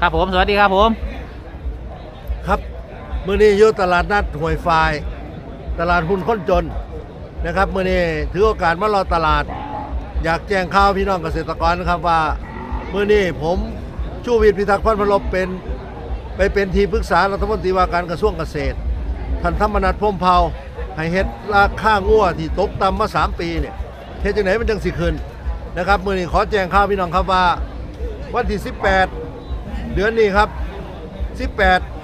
ครับผมสวัสดีครับผม ครับเมื่อนี้อยู่ตลาดนัดหวยไฟาย ตลาดหุ้นค้นจนนะครับเมื่อนี้ถือโอกาสมารอตลาด อยากแจ้งข่าวพี่น้องเกษตรกรนะครับว่าเมื่อนี้ผมชูวิทย์พิทักษ์พันธุ์พลบเป็นไปเป็นทีปรึกษารัฐมนตรีว่าการกระทรวงเกษตรท่านธรรมนัฐพรมเผาให้เฮ็ดราคางัวที่ตกต่ำมา 3 ปีเนี่ยเฮ็ดจังไหนมันจังสิขึ้นนะครับ มื่อนี้ขอแจ้งข่าวพี่น้องครับว่า วันที่ 18 เดือนนี้ครับ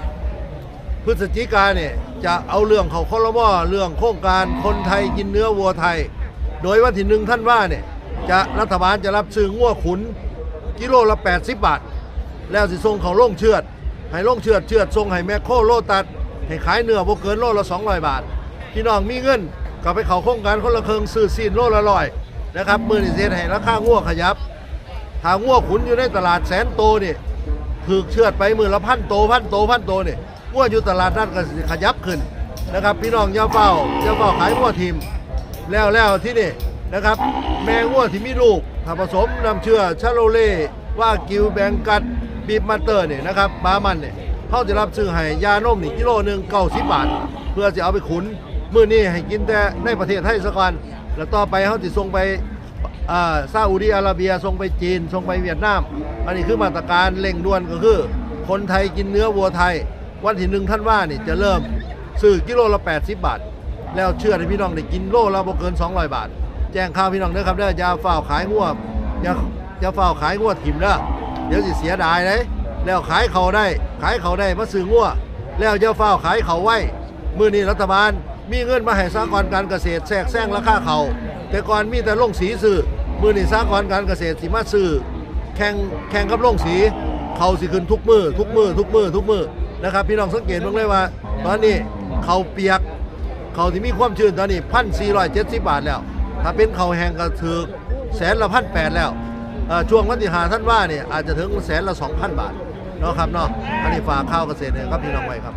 18 พฤศจิกาเนี่ยจะเอาเรื่องเขาคอรมอเรื่องโครงการคนไทยกินเนื้อวัวไทย โดยวันที่หนึ่งท่านว่าเนี่ยจะรัฐบาลจะรับซื้องัวขุนกิโลละ 80 บาท แล้วสิส่งเขาล่งเชือด ให้ล่งเชือดเชือดส่งให้แมคโครโลตัด ให้ขายเนื้อบ่เกินโลละ 200 บาท พี่น้องมีเงินก็ไปเขาโครงการคนละเครึ่งซื้อซีนโลละร้อยนะครับมือนี่เสียให้ราคางัวขยับ ถ้างัวขุนอยู่ในตลาดแสนโตนี่ ถูกเชือดไปมือละพันโตพันโตพันโตเนี่ยงัวอยู่ตลาดนั่นก็ขยับขึ้นนะครับ พี่น้องย่าเฝ้าย่าเฝ้าขายงัวทีม แล้วแล้วที่นี่นะครับ แม่งัวที่มีลูกถ้าผสมนำเชื่อชาโลเล่ว่ากิวแบงกัดบีบมาเตอร์เนี่ยนะครับบามันเนี่ยเขาจะรับซื้อให้ยานมนี่กิโลหนึ่งเก้าสิบบาท เพื่อจะเอาไปขุนมื้อนี้ให้กินแต่ในประเทศไทยซะก่อนแล้วต่อไปเขาจะส่งไป ซาอุดีอาระเบียส่งไปจีนส่งไปเวียดนาม อันนี้คือมาตรการเร่งด่วนก็คือ คนไทยกินเนื้อวัวไทย วันที่หนึ่งท่านว่านี่จะเริ่มซื้อกิโลละ 80 บาท แล้วเชื่อให้พี่น้องได้กินโลละบ่เกิน 200 บาท แจ้งข่าวพี่น้องเด้อครับเด้ออย่าฝ้าขายงัวอย่าอย่าฝ้าขายงัวถิ่มเด้อเดี๋ยวสิเสียดายเลยแล้วขายเขาได้ขายเขาได้มาซื้องัวแล้วอย่าฝ้าขายเขาไว้มื่อนี้รัฐบาลมีเงินมาให้สหกรณ์การเกษตรแทรกแซงราคาเขา แต่ก่อนมีแต่ลงสีซื้อมือนี้สหกรการเกษตรสิมาซื้อแข่งแข่งกับลงสีเขาสิขึ้นทุกมือทุกมือทุกมือทุกมือนะครับ พี่น้องสังเกตบ้างเลยว่า ตอนนี้เขาเปียกเขาที่มีความชื้นตอนนี้พันสี่ร้อยเจ็ดสิบบาทแล้ว ถ้าเป็นเขาแห้งก็ถือแสนละพันแปดแล้วช่วงวันที่หาท่านว่าเนี่ยอาจจะถึงแสนละสองพันบาทเนาะครับเนาะอันนี้ฝากข้าวเกษตรเนี่ยครับพี่น้องไว้ครับ